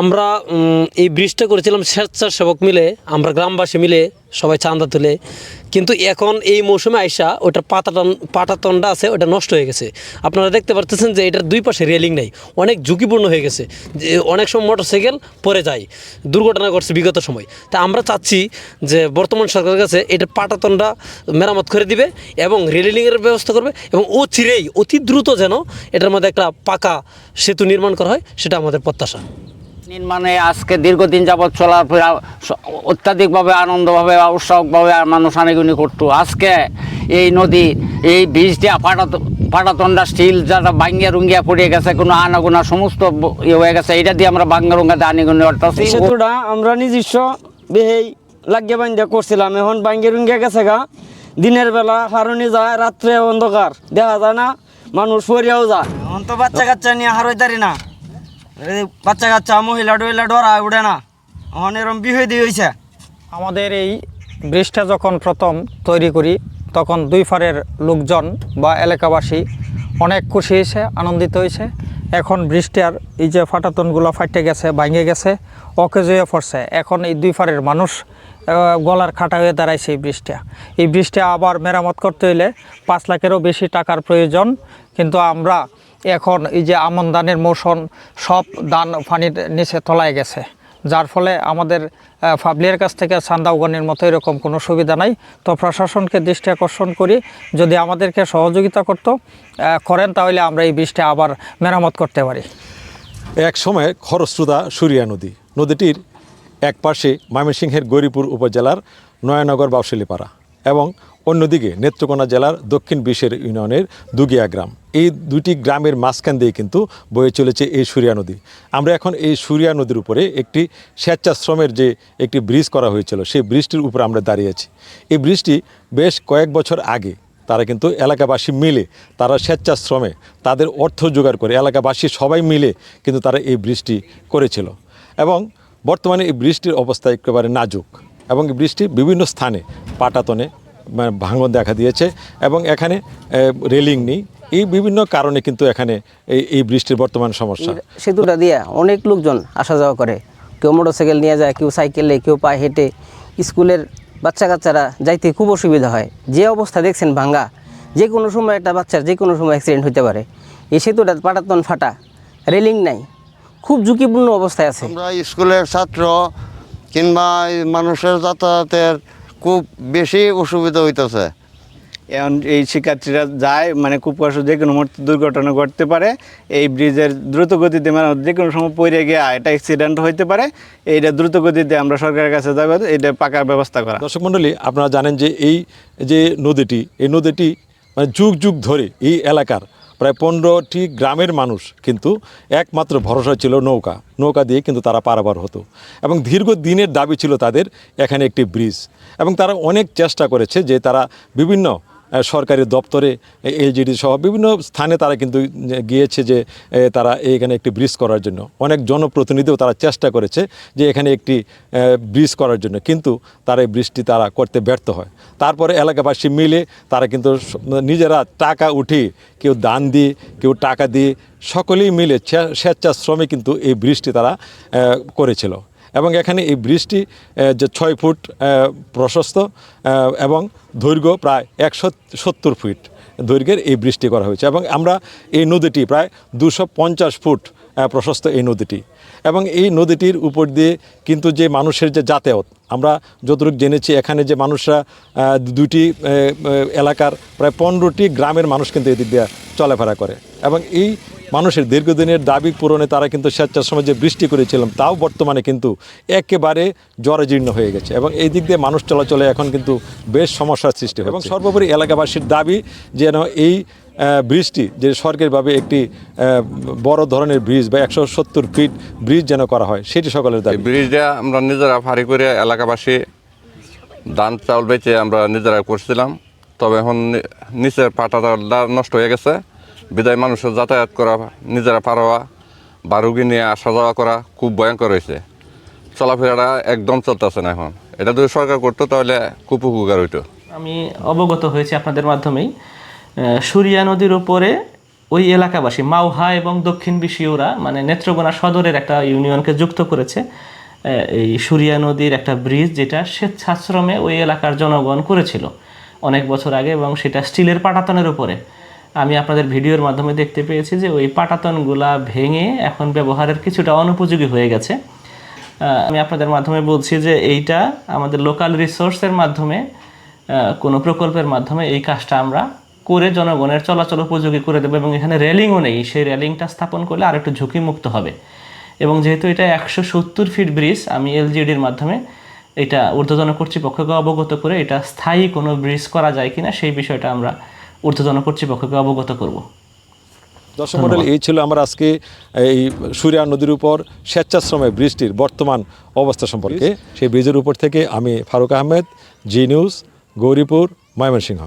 আমরা এই ব্রিজটা করেছিলাম স্বেচ্ছাসেবক মিলে, আমরা গ্রামবাসী মিলে সবাই চাঁদা তুলে। কিন্তু এখন এই মৌসুমে আইসা ওটার পাতাটন, পাটাতনটা আছে, ওটা নষ্ট হয়ে গেছে। আপনারা দেখতে পারতেছেন যে এটার দুই পাশে রেলিং নেই। অনেক ঝুঁকিপূর্ণ হয়ে গেছে। যে অনেক সময় মোটরসাইকেল পরে যায়। দুর্ঘটনা ঘটছে বিগত সময়। তা আমরা চাচ্ছি যে বর্তমান সরকারের কাছে এটার পাটাতনটা মেরামত করে দিবে এবং রেলিংয়ের ব্যবস্থা করবে এবং ও চিরেই অতি দ্রুত যেন এটার মধ্যে একটা পাকা সেতু নির্মাণ করা হয়, সেটা আমাদের প্রত্যাশা। নির্মাণে আজকে দীর্ঘদিন যাবৎ চলাফেরা স- অত্যাধিকভাবে আনন্দভাবে বা উৎসাহভাবে আর মানুষ আনাগুনি করতো। আজকে এই নদী এই ব্রিজটা পাটাত পাটাতনটা স্টিল যারা বাঙ্গিয়া রুঙ্গিয়া পড়ে গেছে কোনো আনাগোনা সমস্ত ইয়ে হয়ে গেছে এটা দিয়ে আমরা বাঙ্গা রুঙ্গাতে আনিগুনি অর্থাৎ সেতুটা আমরা নিজস্ব বেহেই লাগিয়ে বান্ধা করছিলাম। এখন বাঙ্গি রুঙ্গিয়া গেছে গা দিনের বেলা ফারুনি যায় রাত্রে অন্ধকার দেখা যায় না মানুষ পরিয়াও যায়। এখন তো বাচ্চা কাচ্চা নিয়ে হারই দাঁড়ি না। বাচ্চা কাচ্চা, মহিলা টহিলা ডরা উঠে না। এখন এরম বিহই দিয়ে হয়েছে আমাদের এই ব্রিজটা যখন প্রথম তৈরি করি, তখন দুই ফারের লোকজন বা এলাকাবাসী অনেক খুশি হয়েছে, আনন্দিত হয়েছে। এখন ব্রিজটার এই যে ফাটাতনগুলো ফাটে গেছে, ভাঙে গেছে অকেজ হয়ে পড়ছে। এখন এই দুই ফারের মানুষ গলার খাটা হয়ে দাঁড়াইছে এই ব্রিজটা। এই ব্রিজটা আবার মেরামত করতে হলে পাঁচ লাখেরও বেশি টাকার প্রয়োজন। কিন্তু আমরা এখন এই যে আমন ধানের মৌসুম, সব ধান পানির নিচে তলায় গেছে। যার ফলে আমাদের ফাবলিয়ার কাছ থেকে চান্দাউগানির মতো এরকম কোনো সুবিধা নাই। তো প্রশাসনকে দৃষ্টি আকর্ষণ করি, যদি আমাদেরকে সহযোগিতা করতো করেন তাহলে আমরা এই বৃষ্টি আবার মেরামত করতে পারি। এক সময় খরস্রোতা সুরিয়া নদী, নদীটির এক পাশে ময়মনসিংহের গৌরীপুর উপজেলার নয়নগর বাউশালীপাড়া। এবং অন্যদিকে নেত্রকোনা জেলার দক্ষিণ বিশের ইউনিয়নের দুগিয়া গ্রাম। এই দুটি গ্রামের মাঝখান দিয়ে কিন্তু বয়ে চলেছে এই সুরিয়া নদী। আমরা এখন এই সুরিয়া নদীর উপরে একটি স্বেচ্ছাশ্রমের যে একটি ব্রিজ করা হয়েছিল, সেই ব্রিজটির উপরে আমরা দাঁড়িয়েছি এই ব্রিজটি বেশ কয়েক বছর আগে তারা কিন্তু এলাকাবাসী মিলে তারা স্বেচ্ছাশ্রমে তাদের অর্থ জোগাড় করে এলাকাবাসী সবাই মিলে কিন্তু তারা এই ব্রিজটি করেছিল। এবং বর্তমানে এই বৃষ্টির অবস্থা একেবারে নাজুক এবং বৃষ্টি বিভিন্ন স্থানে পাটাতনে মানে ভাঙন দেখা দিয়েছে এবং এখানে রেলিং নেই। এই বিভিন্ন কারণে কিন্তু এখানে এই এই বৃষ্টির বর্তমান সমস্যা। সেতুটা দিয়ে অনেক লোকজন আসা যাওয়া করে। কেউ মোটরসাইকেল নিয়ে যায় কেউ সাইকেলে কেউ পায়ে হেঁটে স্কুলের বাচ্চা কাচ্চারা যাইতে খুব অসুবিধা হয়। যে অবস্থা দেখছেন ভাঙ্গা যে কোনো সময় একটা বাচ্চার যে কোনো সময় অ্যাক্সিডেন্ট হতে পারে। এই সেতুটা পাটাতন ফাটা রেলিং নাই। খুব ঝুঁকিপূর্ণ অবস্থায় আছে। আমরা স্কুলের ছাত্র কিংবা মানুষের যাতায়াতের খুব বেশি অসুবিধা হইতেছে। এখন এই শিক্ষার্থীরা যায় মানে খুব কষ্ট যে কোনো মুহূর্তে দুর্ঘটনা ঘটতে পারে এই ব্রিজের দ্রুত গতিতে মানে যে কোনো সময় পড়ে গিয়ে এটা অ্যাক্সিডেন্ট হইতে পারে এইটা দ্রুত গতিতে আমরা সরকারের কাছে যাব এটা পাকার ব্যবস্থা করা। দর্শক মণ্ডলী আপনারা জানেন যে এই যে নদীটি এই নদীটি মানে যুগ যুগ ধরে এই এলাকার প্রায় পনেরোটি গ্রামের মানুষ কিন্তু একমাত্র ভরসা ছিল নৌকা। নৌকা দিয়ে কিন্তু তারা পারাবার হতো। এবং দীর্ঘ দিনের দাবি ছিল তাদের এখানে একটি ব্রিজ। এবং তারা অনেক চেষ্টা করেছে যে তারা বিভিন্ন সরকারি দপ্তরে এলজিডি সহ বিভিন্ন স্থানে তারা কিন্তু গিয়েছে যে তারা এইখানে একটি ব্রিজ করার জন্য। অনেক জনপ্রতিনিধিও তারা চেষ্টা করেছে যে এখানে একটি ব্রিজ করার জন্য। কিন্তু তারা এই ব্রিজটি তারা করতে ব্যর্থ হয়। তারপরে এলাকাবাসী মিলে তারা কিন্তু নিজেরা টাকা উঠিয়ে কেউ দান দিয়ে, কেউ টাকা দিয়ে সকলেই মিলে স্বেচ্ছাশ্রমে কিন্তু এই ব্রিজটি তারা করেছিল। এবং এখানে এই ব্রিজটি যে ছয় ফুট প্রশস্ত এবং দৈর্ঘ্য প্রায় একশো সত্তর ফিট দৈর্ঘ্যের এই বৃষ্টি করা হয়েছে। এবং আমরা এই নদীটি প্রায় দুশো পঞ্চাশ ফুট প্রশস্ত এই নদীটি। এবং এই নদীটির উপর দিয়ে কিন্তু যে মানুষের যে যাতায়াত, আমরা যতটুকু জেনেছি, এখানে যে মানুষরা দুটি এলাকার প্রায় পনেরোটি গ্রামের মানুষ কিন্তু এদিক দিয়ে চলাফেরা করে। এবং এই মানুষের দীর্ঘদিনের দাবি পূরণে তারা কিন্তু স্বেচ্ছাশ্রমে যে বৃষ্টি করেছিলাম তাও বর্তমানে কিন্তু একেবারে জরাজীর্ণ হয়ে গেছে এবং এই দিক দিয়ে মানুষ চলাচলে এখন কিন্তু বেশ সমস্যার সৃষ্টি হয় এবং সর্বোপরি এলাকাবাসীর দাবি যেন এই ব্রিজটি যে সরকারিভাবে একটি বড় ধরনের ব্রিজ বা একশো সত্তর ফিট ব্রিজ যেন করা হয় সেটি সকলের দাবি। ব্রিজটা আমরা নিজেরা ফাঁড়ি করে এলাকাবাসী ধান চাউল বেচে আমরা নিজেরা করছিলাম তবে এখন নিচের পাটাটা নষ্ট হয়ে গেছে। বিদায় মানুষের যাতায়াত করা, নিজেরা পারোয়া, বা রুগী নিয়ে আসা যাওয়া করা খুব ভয়ঙ্কর হয়েছে। চলাফেরাটা একদম চলতেছে না এখন। এটা যদি সরকার করতো তাহলে খুব উপকার হইতো। আমি অবগত হয়েছি আপনাদের মাধ্যমেই। সুরিয়া নদীর উপরে ওই এলাকাবাসী, মাওহা এবং দক্ষিণ বিশিউরা মানে নেত্রকোনা সদরের একটা ইউনিয়নকে যুক্ত করেছে। এই সুরিয়া নদীর একটা ব্রিজ যেটা স্বেচ্ছাশ্রমে ওই এলাকার জনগণ করেছিল অনেক বছর আগে এবং সেটা স্টিলের পাটাতনের উপরে। আমি আপনাদের ভিডিওর মাধ্যমে দেখতে পেয়েছি যে ওই পাটাতনগুলা ভেঙে এখন ব্যবহারের কিছুটা অনুপযোগী হয়ে গেছে। আমি আপনাদের মাধ্যমে বলছি যে এইটা আমাদের লোকাল রিসোর্সের মাধ্যমে কোনো প্রকল্পের মাধ্যমে এই কাজটা আমরা করে জনগণের চলাচল উপযোগী করে দেবো এবং এখানে রেলিংও নেই। সেই রেলিংটা স্থাপন করলে আর একটু ঝুঁকিমুক্ত হবে। এবং যেহেতু এটা একশো সত্তর ফিট ব্রিজ আমি এলজিডির মাধ্যমে এটা ঊর্ধ্বতন কর্তৃপক্ষকে অবগত করে এটা স্থায়ী কোনো ব্রিজ করা যায় কিনা সেই বিষয়টা আমরা ঊর্ধ্বতন কর্তৃপক্ষকে অবগত করব। দর্শক মন্ডল এই ছিল আমার আজকে এই সুরিয়া নদীর উপর স্বেচ্ছাশ্রমে বৃষ্টির বর্তমান অবস্থা সম্পর্কে। সেই ব্রিজের উপর থেকে আমি ফারুক আহমেদ জি নিউজ গৌরীপুর ময়মনসিংহ।